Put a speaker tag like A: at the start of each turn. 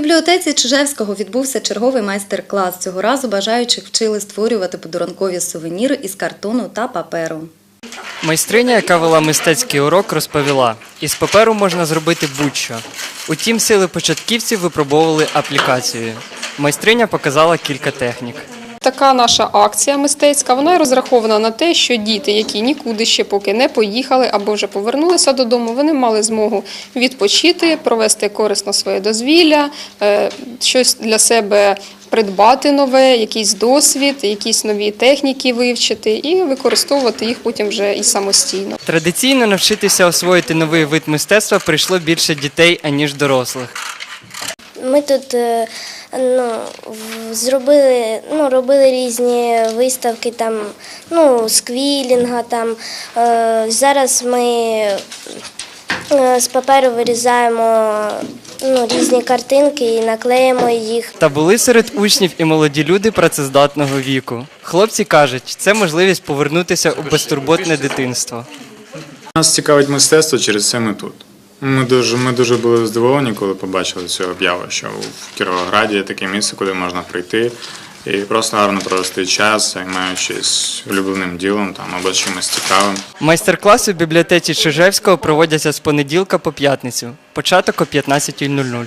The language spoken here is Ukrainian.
A: бібліотеці Чижевського відбувся черговий майстер-клас. Цього разу бажаючих вчили створювати подарункові сувеніри із картону та паперу.
B: Майстриня, яка вела мистецький урок, розповіла: із паперу можна зробити будь-що. Утім, сили початківців випробовували аплікацію. Майстриня показала кілька технік.
C: Така наша акція мистецька, вона розрахована на те, що діти, які нікуди ще поки не поїхали або вже повернулися додому, вони мали змогу відпочити, провести корисно своє дозвілля, е, щось для себе придбати нове, якийсь досвід, якісь нові техніки вивчити і використовувати їх потім вже і самостійно.
B: Традиційно навчитися освоїти новий вид мистецтва прийшло більше дітей, аніж дорослих.
D: Ми тут е, ну, зробили, ну, робили різні виставки там, ну, сквілінга там. Е, Зараз ми е, з паперу вирізаємо ну, різні картинки і наклеїмо їх.
B: Та були серед учнів і молоді люди працездатного віку. Хлопці кажуть, це можливість повернутися у безтурботне дитинство.
E: Нас цікавить мистецтво, через це ми тут. Ми дуже, ми дуже були здивовані, коли побачили цю об'яву, що в Кіровограді є таке місце, куди можна прийти і просто гарно провести час, займаючись улюбленим ділом там або чимось цікавим.
B: Майстер-класи в бібліотеці Чижевського проводяться з понеділка по п'ятницю. Початок о 15.00.